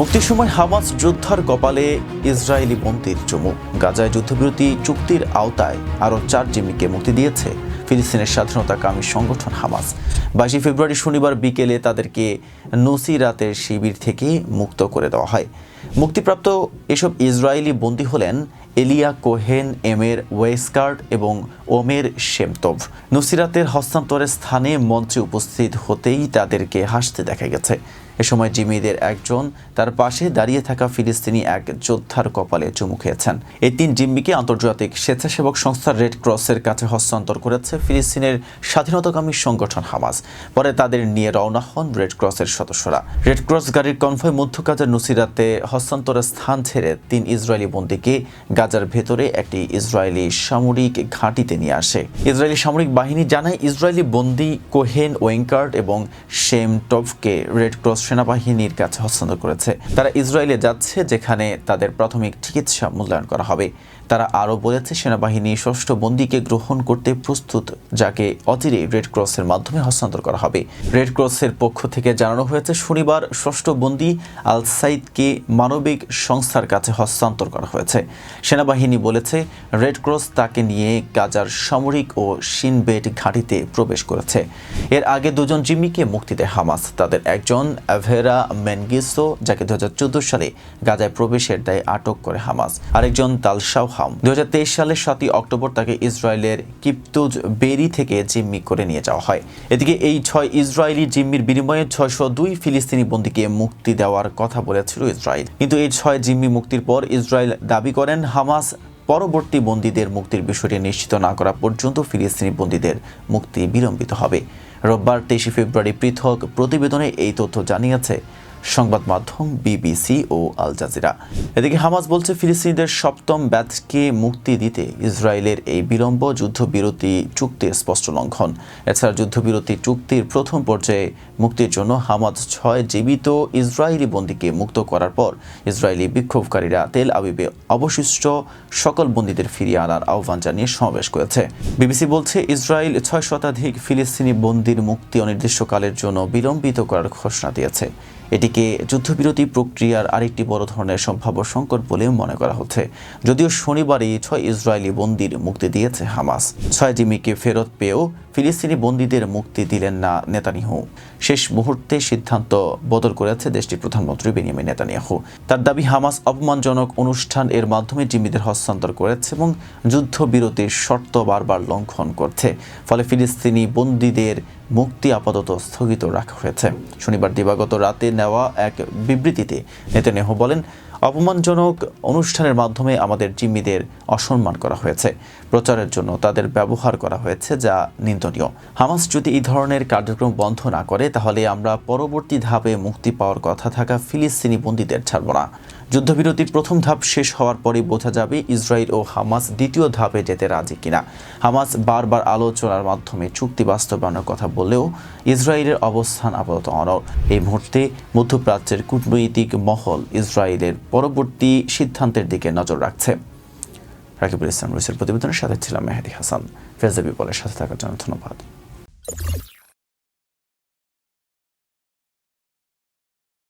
মুক্তির সময় হামাস যোদ্ধার কপালে ইসরায়েলি বন্দির চুমু। গাজায় যুদ্ধবিরতি চুক্তির আওতায় আরও চার জিম্মিকে মুক্তি দিয়েছে ফিলিস্তিনের স্বাধীনতাকামী সংগঠন হামাস। বাইশে ফেব্রুয়ারি শনিবার বিকেলে তাদেরকে নসিরাতের শিবির থেকে মুক্ত করে দেওয়া হয়। মুক্তিপ্রাপ্ত এসব ইসরায়েলি বন্দী হলেন এলিয়া কোহেন, এমের ওয়েস্কার্ট এবং ওমের শেমতভ। নুসিরাতের হস্তান্তরের স্থানে মঞ্চে উপস্থিত হতেই তাদেরকে হাসতে দেখা গেছে। এ সময় জিম্মিদের একজন, তার পাশে দাঁড়িয়ে থাকা ফিলিস্তিনি এক যোদ্ধার কপালে চুমু খেয়েছেন। এই তিন জিম্মিকে আন্তর্জাতিক স্বেচ্ছাসেবক সংস্থা রেড ক্রসের কাছে হস্তান্তর করেছে ফিলিস্তিনের স্বাধীনতাকামী সংগঠন হামাস। পরে তাদের নিয়ে রওনা হন রেড ক্রসের সদস্যরা। রেড ক্রস গাড়ির কনভয় মধ্যকাজের নুসিরাতে হস্তান্তরের স্থান ছেড়ে তিন ইসরায়েলি বন্দীকে গাজার ভেতরে একটি ইসরায়েলি সামরিক ঘাঁটিতে নিয়ে আসে। ইসরায়েলি সামরিক বাহিনী জানায়, ইসরায়েলি বন্দী কোহেন ওয়েঙ্কার্ট এবং শেম টভকে রেড ক্রস সেনাবাহিনীর কাছে হস্তান্তর করেছে। তারা ইসরায়েলে যাচ্ছে, যেখানে তাদের প্রাথমিক চিকিৎসা মূল্যায়ন করা হবে। তারা আরও বলেছে, সেনাবাহিনী ষষ্ঠ বন্দীকে গ্রহণ করতে প্রস্তুত, যাকে অচিরে রেড ক্রসের মাধ্যমে হস্তান্তর করা হবে। রেড ক্রসের পক্ষ থেকে জানানো হয়েছে, শনিবার ষষ্ঠ বন্দী আল সাইদকে মানবিক সংস্থার কাছে হস্তান্তর করা হয়েছে। সেনাবাহিনী বলেছে রেড ক্রস তাকে নিয়ে গাজার সামরিক ও সিনবেট ঘাঁটিতে প্রবেশ করেছে। এর আগে দুজন জিম্মিকে মুক্তি দেয় হামাস। তাদের একজন অ্যাভেরা মেনগিসো যাকে দু সালে গাজায় প্রবেশের দায়ে আটক করে হামাস। আরেকজন তালশাও হাম দু সালের সাতই অক্টোবর তাকে ইসরায়েলের কিপ্তুজ বেরি থেকে জিম্মি করে নিয়ে যাওয়া হয়। এদিকে এই ছয় ইসরায়েলি জিম্মির বিনিময়ে ছয়শো দুই ফিলিস্তিনি বন্দীকে মুক্তি দেওয়ার কথা বলেছিল ইসরায়েল। কিন্তু এই ছয় জিম্মি মুক্তির পর ইসরায়েল দাবি করেন হামাস পরবর্তী বন্দীদের মুক্তির বিষয়টি নিশ্চিত না করা পর্যন্ত ফিলিস্তিনি বন্দীদের মুক্তি বিলম্বিত হবে। রোববার তেইশে ফেব্রুয়ারি পৃথক প্রতিবেদনে এই তথ্য জানিয়েছে সংবাদ মাধ্যম বিবিসি ও আল জাজিরা। এদিকে হামাস বলছে, ফিলিস্তিনিদের সপ্তম ব্যাচকে মুক্তি দিতে ইসরায়েলের এই বিলম্ব যুদ্ধবিরতি চুক্তির স্পষ্ট লঙ্ঘন। এছাড়া যুদ্ধবিরতি চুক্তির প্রথম পর্যায়ে মুক্তির জন্য হামাস ছয় জীবিত ইসরায়েলি বন্দীকে মুক্ত করার পর ইসরায়েলি বিক্ষোভকারীরা তেল আবিবে অবশিষ্ট সকল বন্দীদের ফিরিয়ে আনার আহ্বান জানিয়ে সমাবেশ করেছে। বিবিসি বলছে, ইসরায়েল ছয় শতাধিক ফিলিস্তিনি বন্দির মুক্তি অনির্দিষ্টকালের জন্য বিলম্বিত করার ঘোষণা দিয়েছে। এটিকে যুদ্ধবিরতি প্রক্রিয়ার আরেকটি বড় ধরনের সম্ভাব্য সংকট বলে মনে করা হচ্ছে। যদিও শনিবারই ছয় ইসরায়েলি বন্দির মুক্তি দিয়েছে হামাস। ছয় জিমিকে ফেরত পেয়েও ফিলিস্তিনি বন্দীদের মুক্তি দিলেন না নেতানিয়াহু। শেষ মুহূর্তে সিদ্ধান্ত বদল করেছে দেশটির প্রধানমন্ত্রী বেনিয়ামিন নেতানিয়াহু। তার দাবি, হামাস অপমানজনক অনুষ্ঠান এর মাধ্যমে জিম্মিদের হস্তান্তর করেছে এবং যুদ্ধবিরতির শর্ত বারবার লঙ্ঘন করছে। ফলে ফিলিস্তিনি বন্দীদের মুক্তি আপাতত স্থগিত রাখা হয়েছে। শনিবার দিবাগত রাতে নেওয়া এক বিবৃতিতে নেতানিয়াহু বলেন, অপমানজনক অনুষ্ঠানের মাধ্যমে আমাদের জিম্মিদের অসম্মান করা হয়েছে। প্রচারের জন্য তাদের ব্যবহার করা হয়েছে যা নিন্দনীয়। হামাস যদি এই ধরনের কার্যক্রম বন্ধ না করে, তাহলে আমরা পরবর্তী ধাপে মুক্তি পাওয়ার কথা থাকা ফিলিস্তিনি বন্দীদের ছাড়ব না। যুদ্ধবিরতির প্রথম ধাপ শেষ হওয়ার পরে বোঝা যাবে ইসরায়েল ও হামাস দ্বিতীয় ধাপে যেতে রাজি কিনা। হামাস বারবার আলোচনার মাধ্যমে চুক্তি বাস্তবায়নের কথা বললেও ইসরায়েলের অবস্থান আপাতত অনর এই মুহূর্তে মধ্যপ্রাচ্যের কূটনৈতিক মহল ইসরায়েলের পরবর্তী সিদ্ধান্তের দিকে নজর রাখছে। রাকিবুল ইসলাম রুসের প্রতিবেদনের সাথে ছিলাম মেহেদি হাসান। ফেজাবি বলের সাথে থাকার জন্য ধন্যবাদ।